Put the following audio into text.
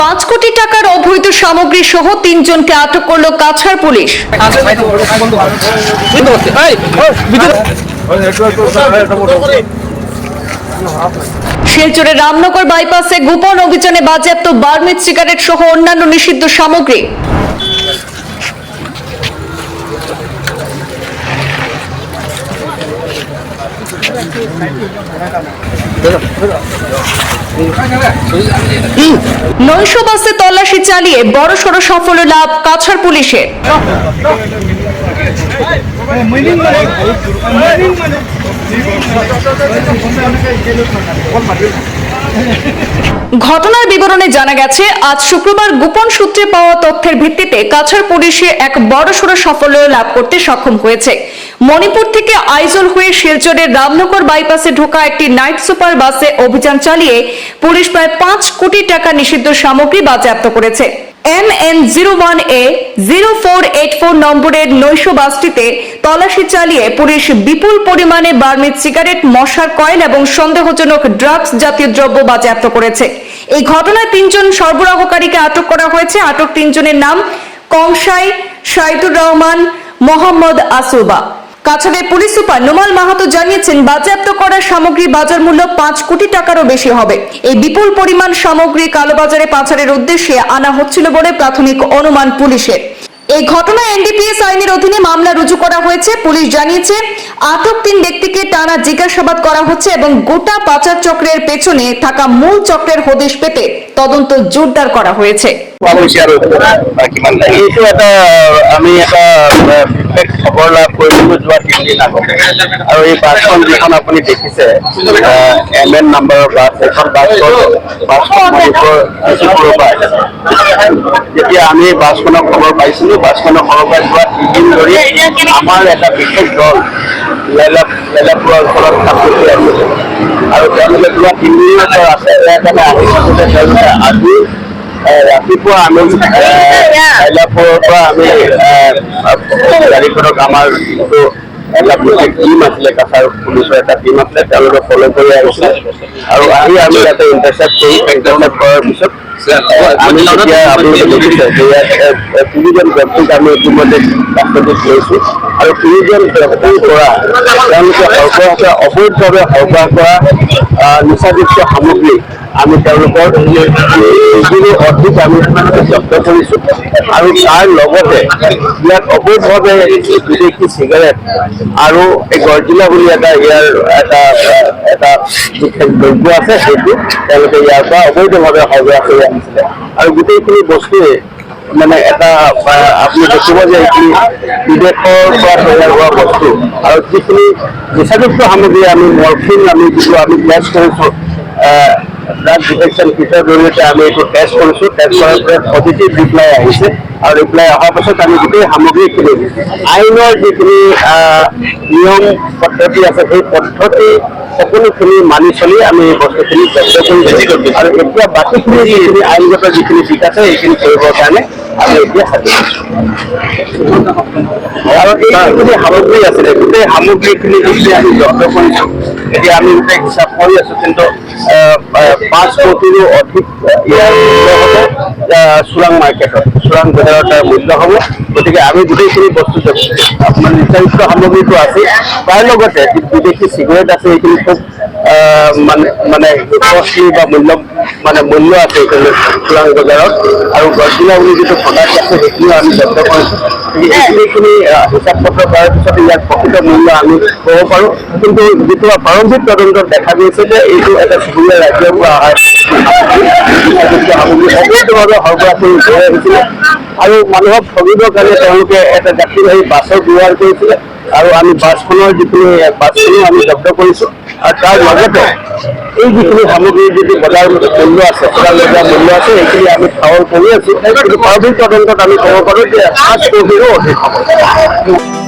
পাঁচ কোটি টাকার অবৈধ সামগ্রী সহ তিনজনকে আটক করল কাছাড় পুলিশ। শিলচরের রামনগর বাইপাসে গোপন অভিযানে বাজেয়াপ্ত বার্মিজ সিগারেট সহ অন্যান্য নিষিদ্ধ সামগ্রী। নৈশ বাসে তল্লাশি চালিয়ে বড় সড় সাফল্য লাভ কাছাড় পুলিশের ঘটনার বিবরণে জানা গেছে, আজ শুক্রবার গোপন সূত্রে পাওয়া তথ্যের ভিত্তিতে কাছাড় পুলিশে এক বড়সড় সাফল্য লাভ করতে সক্ষম হয়েছে। মণিপুর থেকে আইজল হয়ে শিলচরের রামনগর বাইপাসে ঢোকা একটি নাইট সুপার বাসে অভিযান চালিয়ে পুলিশ প্রায় পাঁচ কোটি টাকা নিষিদ্ধ সামগ্রী বাজেয়াপ্ত করেছে। M N zero one A zero four eight four নম্বরের নৈশ বাসটিতে তল্লাশি চালিয়ে পুলিশ বিপুল পরিমাণে বার্মিজ সিগারেট, মশার কয়েল এবং সন্দেহজনক ড্রাগস জাতীয় দ্রব্য বাজেয়াপ্ত করেছে। এই ঘটনায় তিনজন সরবরাহকারীকে আটক করা হয়েছে। আটক তিনজনের নাম কংসাই সাইদুর রহমান, মোহাম্মদ আসুবা। কাছাড়ের পুলিশ সুপার নোমাল মাহাতো জানিয়েছেন, বাজেয়াপ্ত করা সামগ্রী বাজার মূল্য পাঁচ কোটি টাকারও বেশি হবে। এই বিপুল পরিমাণ সামগ্রী কালোবাজারে পাচারের উদ্দেশ্যে আনা হচ্ছিল বলে প্রাথমিক অনুমান পুলিশের। এই ঘটনায় এনডিপিএস আইনের অধীনে মামলা রুজু করা হয়েছে। পুলিশ জানিয়েছে, আটক তিন ব্যক্তিকে টানা জিজ্ঞাসাবাদ করা হচ্ছে এবং গোটা পাচার চক্রের পেছনে থাকা মূল চক্রের হদিশ পেতে তদন্ত জোরদার করা হয়েছে। আমি এটা খবৰ লাভ কৰিছিলোঁ আৰু এই বাছখন যিখন আপুনি দেখিছে এম এন নাম্বাৰৰ বাছ সেইখন বাছখন বাছখন মণিপুৰ ডিচিপুৰৰ পৰা আমি বাছখনৰ খবৰ পাইছিলোঁ, বাছখনৰ খবৰ পাই যোৱা তিনিদিন ধৰি আমাৰ এটা বিশেষ দল লেলা লেলাপুৰ অঞ্চলত আৰু তেওঁলোকে যোৱা তিনিদিনৰ পৰা আছে। সেইকাৰণে আহি আজি ৰাতিপুৱা আমি হাইলাপুৰৰ পৰা আমি বিশেষ টিম আছিলে কাছাৰ পুলিচৰ এটা টিম আছিলে তেওঁলোকে ফ'ল' কৰি আহিছিলে আৰু আহি আমি ইয়াতে ইণ্টাৰচেপ্ট কৰি ইণ্টাৰচেপ্ট কৰাৰ পিছত আমি এতিয়া আপুনি দেখিছে যে তিনিজন ব্যক্তিক আমি ইতিমধ্যে কাষ্টডিত লৈছোঁ আৰু তিনিজন ব্যক্তিৰ পৰা তেওঁলোকে কৰা অবৈধভাৱে সৰবৰাহ কৰা নিচাযুক্ত সামগ্ৰী আমি তেওঁলোকৰ যিবোৰ অধিক আমি জব্দ কৰিছোঁ আৰু তাৰ লগতে ইয়াত অবৈধভাৱে বিদেশি চিগাৰেট আৰু এই গৰ্জিলা বুলি এটা ইয়াৰ এটা এটা দ্ৰব্য আছে, সেইটো তেওঁলোকে ইয়াৰ পৰা অবৈধভাৱে সৰবৰাহ কৰি আনিছিলে। আৰু গোটেইখিনি বস্তুৱে মানে এটা, আপুনি দেখিব যে এইখিনি বিদেশৰ পৰা তৈয়াৰ হোৱা বস্তু। আৰু যিখিনি নিচাযুক্ত সামগ্ৰী আমি মৰফিন আমি যিটো আমি টেষ্ট কৰিছোঁ ড্ৰাগ ডিটেকশ্যন কিটৰ জৰিয়তে আমি এইটো টেষ্ট কৰিছোঁ টেষ্ট কৰাৰ পৰা পজিটিভ ৰিপ্লাই আহিছে। আৰু ৰিপ্লাই অহাৰ পাছত আমি গোটেই সামগ্ৰীখিনি আইনৰ যিখিনি নিয়ম পদ্ধতি আছে, সেই পদ্ধতি সকলোখিনি মানি চলি আমি বস্তুখিনি জব্দ কৰিছোঁ আৰু এতিয়া বাকীখিনি যিখিনি আইনগত যিখিনি দিশ আছে সেইখিনি কৰিবৰ কাৰণে আমি এতিয়া সাজু আৰু এই যিখিনি সামগ্ৰী আছিলে গোটেই সামগ্ৰীখিনি যিখিনি আমি জব্দ কৰিছোঁ এতিয়া আমি গোটেই হিচাপ কৰি আছোঁ কিন্তু পাঁচ কোটিৰো অধিক ইয়াৰ চোৰাং মাৰ্কেটত। চোৰাং বজাৰত তাৰ মূল্য হ'ব। গতিকে আমি গোটেইখিনি বস্তু আপোনাৰ নিচাযুক্ত সামগ্ৰীটো আছে। তাৰ লগতে বিদেশি চিগাৰেট আছে সেইখিনি খুব মানে মানে কষ্টলি বা মূল্য মানে মূল্য আছে এইখিনি চোৰাং বজাৰত আৰু গছবিলাক বুলি যিটো প্ৰডাক্ট আছে সেইখিনিও আমি জব্দ কৰিছোঁ। গতিকে এইখিনি আহ, হিচাপ পত্ৰ কৰাৰ পিছত ইয়াৰ প্ৰকৃত মূল্য আমি ক'ব পাৰোঁ। কিন্তু যিটো প্ৰাৰম্ভিক তদন্তত দেখা গৈছে যে এইটো এটা চুবুৰীয়া ৰাজ্যৰ পৰা অহা সামগ্ৰী অবৈধভাৱে সৰবৰাহ কৰি লৈ আহিছিলে আৰু মানুহক ঠগিবৰ কাৰণে তেওঁলোকে এটা যাত্ৰীবাহী বাছৰ ব্যৱহাৰ কৰিছিলে। আৰু আমি বাছখনৰ যিখিনি বাছখিনিও আমি জব্দ কৰিছোঁ, আৰু তাৰ লগতে এই যিখিনি সামগ্ৰীৰ যিটো বজাৰ মূল্য আছে বজাৰ বজাৰ মূল্য আছে, সেইখিনি আমি ঠাৱৰ কৰি আছোঁ। কিন্তু প্ৰাৰম্ভিক তদন্তত আমি ক'ব পাৰোঁ যে পাঁচ কোটিৰো অধিক হ'ব।